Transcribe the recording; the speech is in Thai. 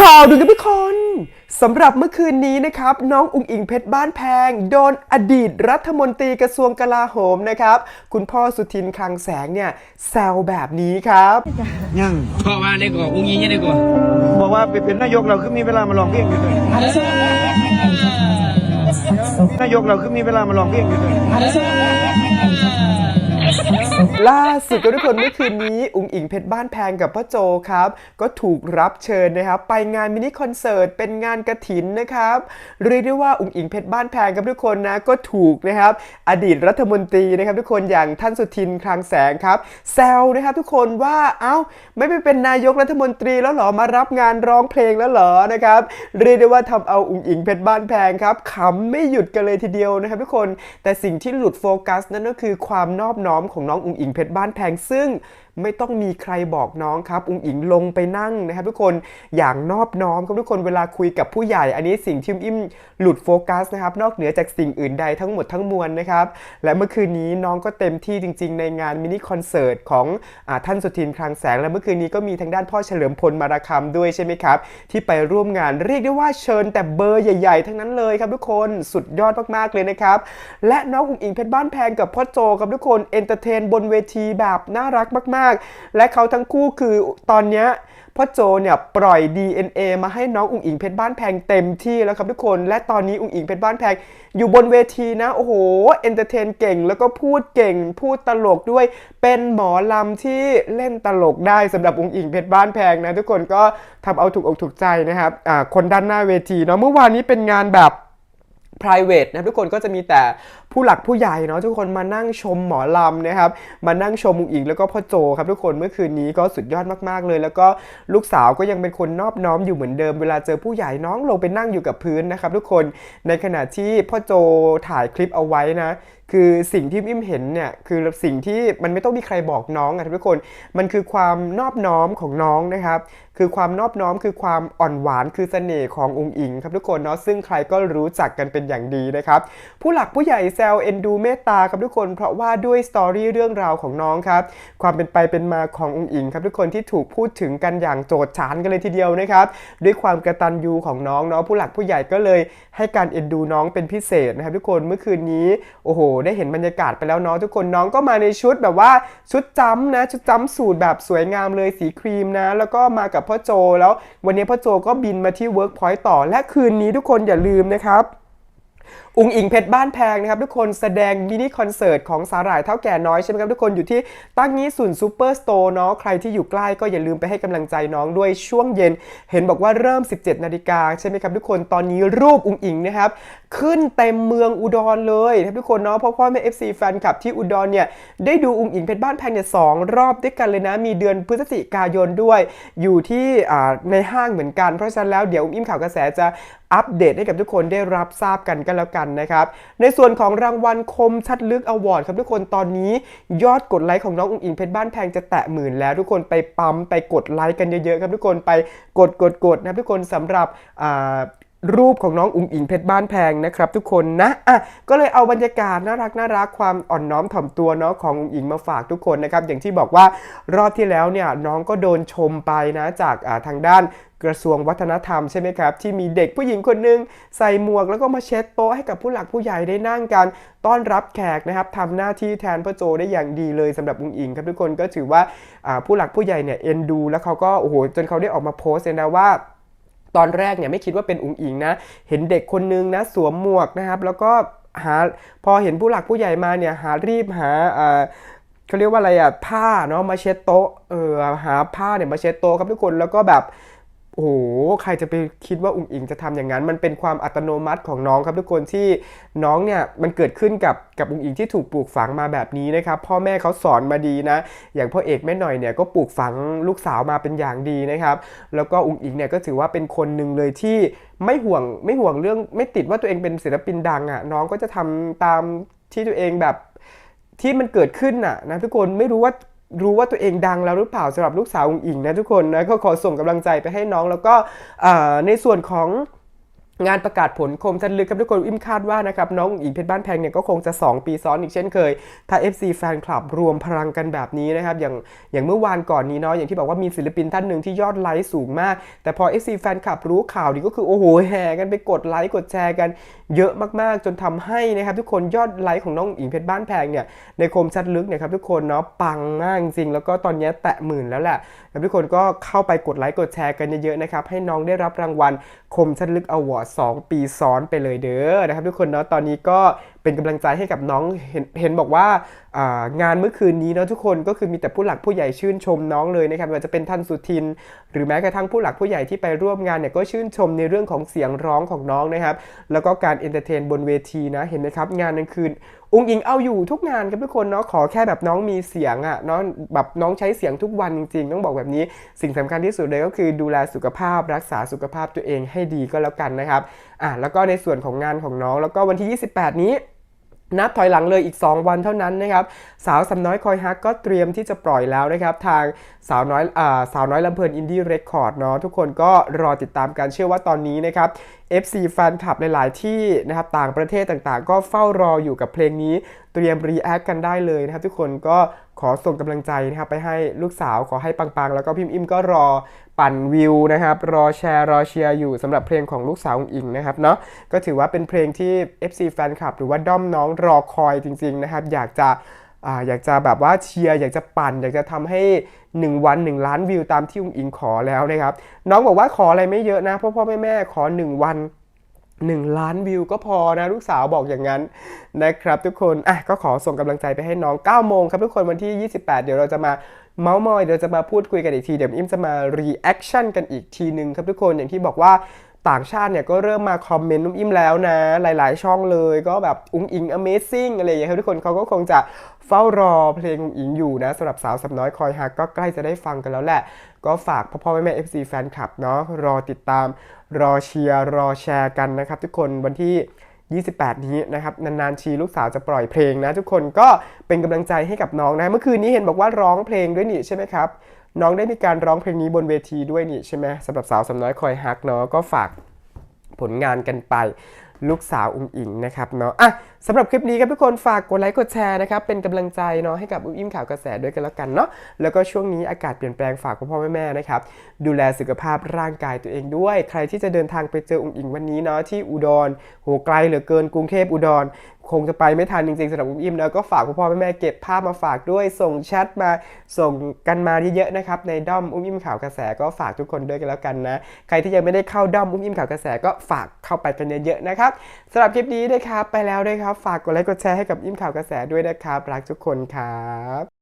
ข่าวดูกันทุกคนสำหรับเมื่อคืนนี้นะครับ น้องอุ๋งอิงเพชรบ้านแพง โดนอดีตรัฐมนตรีกระทรวงกลาโหมนะครับ คุณพ่อสุทินคลังแสงเนี่ยแซวแบบนี้ครับยังพ่อว่าได้ก่อนอุ้งยิงยังได้ก่อนบอกว่าไปเป็นนายกเราคือมีเวลามาลองเพลงอยู่ด้วยนายกเราคือมีเวลามาลองเพลงอยู่ด้วย ล่าสุดก็ทุกคนเมื่อคืนนี้ อุ๋งอิงเพชรบ้านแพงกับพ่อโจครับ ก็ถูกรับเชิญนะครับไปงานมินิคอนเสิร์ตเป็นงานกระถินนะครับเรียกได้ว่าอุ๋งอิงเพชรบ้านแพงกับทุกคนนะก็ถูกนะครับ อดีตรัฐมนตรีนะครับ ทุกคนอย่างท่านสุทินคลังแสงครับแซวนะครับทุกคนว่าเอ้าไม่ไปเป็นนายกรัฐมนตรีแล้วหรอมารับงานร้องเพลงแล้วหรอนะครับเรียกได้ว่าทำเอาอุ๋งอิงเพชรบ้านแพงครับขำไม่หยุดกันเลยทีเดียวนะครับทุกคนแต่สิ่งที่หลุดโฟกัสนั่นก็คือความนอบน้อมของน้องอุ๋งอิงเพชรบ้านแพงซึ่งไม่ต้องมีใครบอกน้องครับอุ๋งอิงลงไปนั่งนะครับทุกคนอย่างนอบน้อมครับทุกคนเวลาคุยกับผู้ใหญ่ อันนี้สิ่งที่อิ่มหลุดโฟกัสนะครับนอกเหนือจากสิ่งอื่นใดทั้งหมดทั้งมวลนะครับและเมื่อคืนนี้น้องก็เต็มที่จริง ๆ ในงานมินิคอนเสิร์ตของอท่านสุทินคลังแสง และเมื่อคืนนี้ก็มีทางด้านพ่อเฉลิมพลมาราคำด้วยใช่ไหมครับ ที่ไปร่วมงานเรียกได้ว่าเชิญแต่เบอร์ใหญ่ ๆ ทั้งนั้นเลยครับทุกคนสุดยอดมากๆเลยนะครับ และน้องอุ๋งอิงเพชรบ้านแพงกับพ่อโจครับทุกคนเอนเตอร์เทนบนเวทีแบบน่ารักมากๆ และเขาทั้งคู่คือตอนนี้พ่อโจเนี่ยปล่อย DNA มาให้น้องอุ๋งอิงเพชรบ้านแพงเต็มที่แล้วครับทุกคน และตอนนี้อุ๋งอิงเพชรบ้านแพงอยู่บนเวทีนะ โอ้โหเอนเตอร์เทนเก่ง แล้วก็พูดเก่ง พูดตลกด้วย เป็นหมอลำที่เล่นตลกได้สำหรับอุ๋งอิงเพชรบ้านแพงนะ ทุกคนก็ทำเอาถูกอกถูกใจนะครับคนด้านหน้าเวทีเนาะเมื่อวานนี้เป็นงานแบบ private นะทุกคนก็จะมีแต่ ผู้หลักผู้ใหญ่เนาะทุกคนมานั่งชมหมอลำนะครับมานั่งชมอุ๋งอิงแล้วก็พ่อโจครับทุกคนเมื่อคืนนี้ก็สุดยอดมากๆเลย แล้วก็ลูกสาวก็ยังเป็นคนนอบน้อมอยู่เหมือนเดิมเวลาเจอผู้ใหญ่น้องลงไปนั่งอยู่กับพื้นนะครับทุกคนในขณะที่พ่อโจถ่ายคลิปเอาไว้นะคือสิ่งที่อิมเห็นเนี่ยคือสิ่งที่มันไม่ต้องมีใครบอกน้องอะทุกคน มันคือความนอบน้อมของน้องนะครับ คือความนอบน้อมคือความอ่อนหวานคือเสน่ห์ขององค์อิงครับทุกคนเนาะซึ่งใครก็รู้จักกันเป็นอย่างดีนะครับ ผู้หลักผู้ใหญ่แซซวเอ็นดูเมตตาครับทุกคน เพราะว่าด้วยสตอรี่เรื่องราวของน้องครับ ความเป็นไปเป็นมาขององค์อิงครับทุกคนที่ถูกพูดถึงกันอย่างโจดฉานกันเลยทีเดียวนะครับ ด้วยความกระตันยูของน้องเนาะผู้หลักผู้ใหญ่ก็เลยให้การเอ็นดูน้องเป็นพิเศษนะครับทุกคนเมื่อคืนนี้โอ้โห ได้เห็นบรรยากาศไปแล้วเนาะทุกคนน้องก็มาในชุดแบบว่าชุดจ้ำนะชุดจ้ำสูตรแบบสวยงามเลยสีครีมนะ แล้วก็มากับพ่อโจแล้ว วันนี้พ่อโจก็บินมาที่ Workpoint ต่อและคืนนี้ทุกคนอย่าลืมนะครับ อุงอิงเพชรบ้านแพงนะครับทุกคนแสดงมินิคอนเสิร์ตของสาหร่ายเท่าแก่น้อยใช่ไหมครับทุกคนอยู่ที่ตั้งนี้ศูนย์ซูเปอร์สโตร์เนาะใครที่อยู่ใกล้ก็อย่าลืมไปให้กำลังใจน้องด้วยช่วงเย็น เห็นบอกว่าเริ่ม 17 นาฬิกาใช่ไหมครับทุกคนตอนนี้รูปอุงอิงนะครับ ขึ้นเต็มเมืองอุดรเลยครับทุกคนเนาะเพราะพ่อแม่ FC แฟนคลับที่อุดรเนี่ยได้ดูอุ้งอิงเพชรบ้านแพงเนี่ยสองรอบด้วยกันเลยนะ มีเดือนพฤศจิกายนด้วย อยู่ที่ในห้างเหมือนกัน เพราะฉะนั้นแล้วเดี๋ยวอุ้มอิ่มข่าวกระแสจะอัปเดตให้กับทุกคนได้รับทราบกันก็แล้วกันนะครับ ในส่วนของรางวัลคมชัดลึกอวอร์ดครับทุกคนตอนนี้ยอดกดไลค์ของน้องอุ้งอิงเพชรบ้านแพงจะแตะหมื่นแล้วทุกคนไปปั๊มไปกดไลค์กันเยอะๆครับทุกคนไปกดกดกดนะครับทุกคนสำหรับ รูปของน้องอุ๋งอิงเพชรบ้านแพงนะครับ ทุกคนนะอะก็เลยเอาบรรยากาศน่ารักน่ารักความอ่อนน้อมถ่อมตัวเนาะของอุ๋งอิงมาฝากทุกคนนะครับ อย่างที่บอกว่ารอบที่แล้วเนี่ยน้องก็โดนชมไปนะจากทางด้านกระทรวงวัฒนธรรมใช่ไหมครับ ที่มีเด็กผู้หญิงคนหนึงใส่หมวกแล้วก็มาเช็ดโต๊ะให้กับผู้หลักผู้ใหญ่ได้นั่งกัน ต้อนรับแขกนะครับทำหน้าที่แทนพ่อโจได้อย่างดีเลยสำหรับอุ๋งอิงครับทุกคนก็ถือว่าอ่าผู้หลักผู้ใหญ่เนี่ยเอ็นดู แล้วเขาก็โอ้โหจนเขาได้ออกมาโพสต์เลยนะว่า ตอนแรกเนี่ยไม่คิดว่าเป็นอุ๋งอิงนะ เห็นเด็กคนนึงนะสวมหมวกนะครับ แล้วก็หาพอเห็นผู้หลักผู้ใหญ่มาเนี่ยหารีบหาอ่าเขาเรียกว่าอะไรอะผ้าเนาะมาเช็ดโต๊ะเออหาผ้าเนี่ยมาเช็ดโต๊ะครับทุกคนแล้วก็แบบ อ้โหใครจะไปคิดว่าอุ๋งอิงจะทำอย่างนั้น มันเป็นความอัตโนมัติของน้องครับทุกคนที่น้องเนี่ยมันเกิดขึ้นกับกับอุ๋งอิงที่ถูกปลูกฝังมาแบบนี้นะครับพ่อแม่เขาสอนมาดีนะ อย่างพ่อเอกแม่หน่อยเนี่ยก็ปลูกฝังลูกสาวมาเป็นอย่างดีนะครับ แล้วก็อุ๋งอิงเนี่ยก็ถือว่าเป็นคนหนึ่งเลยที่ไม่ห่วงไม่ห่วงเรื่องไม่ติดว่าตัวเองเป็นศิลปินดังอะน้องก็จะทำตามที่ตัวเองแบบที่มันเกิดขึ้นน่ะนะทุกคนไม่รู้ว่า รู้ว่าตัวเองดังแล้วหรือเปล่าสำหรับลูกสาวอุ๋งอิงนะทุกคนนะก็ขอส่งกำลังใจไปให้น้องแล้วก็ในส่วนของ งานประกาศผลคมชัดลึกครับทุกคนอิมคาดว่านะครับน้องอิงเพชรบ้านแพงเนี่ยก็คงจะ 2 ปีซ้อนอีกเช่นเคย ถ้า FC แฟนคลับรวมพลังกันแบบนี้นะครับอย่างอย่างเมื่อวานก่อนนี้เนาะอย่างที่บอกว่ามีศิลปินท่านหนึ่งที่ยอดไลค์สูงมาก แต่พอ FC แฟนคลับรู้ข่าวนี้ก็คือโอ้โหแห่กันไปกดไลค์กดแชร์กันเยอะมากๆ จนทำให้นะครับทุกคนยอดไลค์ของน้องอิงเพชรบ้านแพงเนี่ยในคมชัดลึกเนี่ยครับทุกคนเนาะปังมากจริงแล้วก็ตอนนี้แตะหมื่นแล้วแหละแล้วทุกคนก็เข้าไปกดไลค์กดแชร์กันเยอะๆนะครับให้น้องได้รับรางวัลคมชัดลึกอวอร์ด2 ปีซ้อนไปเลยเด้อนะครับทุกคนเนาะตอนนี้ก็เป็นกำลังใจให้กับน้องเห็นเห็นบอกว่าางานเมื่อคืนนี้เนาะทุกคนก็คือมีแต่ผู้หลักผู้ใหญ่ชื่นชมน้องเลยนะครับไม่ว่าจะเป็นท่านสุทิน หรือแม้กระทั่งผู้หลักผู้ใหญ่ที่ไปร่วมงานเนี่ยก็ชื่นชมในเรื่องของเสียงร้องของน้องนะครับ แล้วก็การเอนเตอร์เทนบนเวทีนะเห็นไหมครับ งานกลางคืนอุ้งอิงเอาอยู่ทุกงานครับทุกคนเนาะขอแค่แบบน้องมีเสียงอะ่ะเนาะแบบน้องใช้เสียงทุกวันจริงๆ ต้องบอกแบบนี้ สิ่งสำคัญที่สุดเลยก็คือดูแลสุขภาพรักษาสุขภาพตัวเองให้ดีก็แล้วกันนะครับ อะแล้วก็ในส่วนของงานของน้อง แล้วก็วันที่ 28 นี้นับถอยหลังเลยอีก 2 วันเท่านั้นนะครับ สาวสำน้อยคอยฮักก็เตรียมที่จะปล่อยแล้วนะครับ ทางสาวน้อยอ่าสาวน้อยลำเพลินอินดี้เรคคอร์ดเนาะทุกคนก็รอติดตามกันเชื่อว่าตอนนี้นะครับ FC แฟนคลับหลาย ๆ ที่นะครับต่างประเทศต่างๆ ก็เฝ้ารออยู่กับเพลงนี้เตรียมรีแอคกันได้เลยนะครับ ทุกคนก็ ขอส่งกำลังใจนะครับไปให้ลูกสาวขอให้ปังๆ แล้วก็พิมพ์อิมก็รอปั่นวิวนะครับ รอแชร์รอเชียร์อยู่สำหรับเพลงของลูกสาวองอิงนะครับเนาะก็ถือว่าเป็นเพลงที่ FC แฟนคลับ หรือว่าด้อมน้องรอคอยจริง ๆนะครับ อยากจะอ่าอยากจะแบบว่าเชียร์อยากจะปั่น อยากจะทำให้ 1 วัน 1 ล้านวิวตามที่อุ้งอิงขอแล้วนะครับ น้องบอกว่าขออะไรไม่เยอะนะพ่อพ่อแม่แม่ขอ 1 วัน 1 ล้านวิวก็พอนะลูกสาวบอกอย่างนั้นนะครับ ทุกคนอะก็ขอส่งกำลังใจไปให้น้อง 9 โมงครับทุกคนวันที่ 28 เดี๋ยวเราจะมาเมาส์มอยเดี๋ยวจะมาพูดคุยกันอีกที เดี๋ยวอิมจะมารีแอคชั่นกันอีกทีหนึ่งครับทุกคนอย่างที่บอกว่าต่างชาติเนี่ยก็เริ่มมาคอมเมนต์นุ่มอิมแล้วนะ หลาย ๆ ช่องเลยก็แบบอุ้งอิง amazing อะไรอย่างเงี้ยครับทุกคนเขาก็คงจะ เฝ้ารอเพลงอุ้งอิงอยู่นะสำหรับสาวสำน้อยคอยฮักก็ใกล้จะได้ฟังกันแล้วแหละ ก็ฝากพ่อพ่อแม่แม่ FC แฟนคลับเนาะรอติดตาม รอเชียร์รอแชร์กันนะครับ ทุกคนวันที่ 28 นี้นะครับนานๆทีลูกสาวจะปล่อยเพลงนะ ทุกคนก็เป็นกำลังใจให้กับน้องนะเมื่อคืนนี้เห็นบอกว่าร้องเพลงด้วยนี่ใช่ไหมครับน้องได้มีการร้องเพลงนี้บนเวทีด้วยนี่ใช่ไหมสำหรับสาวสำน้อยคอยฮักเนาะก็ฝาก ผลงานกันไปลูกสาวอุ้มอิงนะครับเนาะอะสำหรับคลิปนี้ครับทุกคนฝากกดไลค์กดแชร์นะครับเป็นกำลังใจเนาะให้กับอุ้มอิงข่าวกระแสด้วยกันแล้วกันเนาะแล้วก็ช่วงนี้อากาศเปลี่ยนแปลงฝากพ่อพ่อแม่แม่นะครับดูแลสุขภาพร่างกายตัวเองด้วย ใครที่จะเดินทางไปเจออุ้มอิงวันนี้เนาะที่อุดรโหไกลเหลือเกินกรุงเทพอุดร คงจะไปไม่ทันจริงๆสำหรับอุ้มอิมแล้วก็ฝากพ่อพ่อแม่เก็บภาพมาฝากด้วยส่งแชทมาส่งกันมาเยอะๆนะครับในด้อมอุ้มอิมข่าวกระแสก็ฝากทุกคนด้วยกันแล้วกันนะ ใครที่ยังไม่ได้เข้าด้อมอุ้มอิมข่าวกระแสก็ฝากเข้าไปกันเยอะๆนะครับสำหรับคลิปนี้นะครับไปแล้วนะครับ ฝากกดไลค์กดแชร์ให้กับอิมข่าวกระแสด้วยนะครับรักทุกคนครับ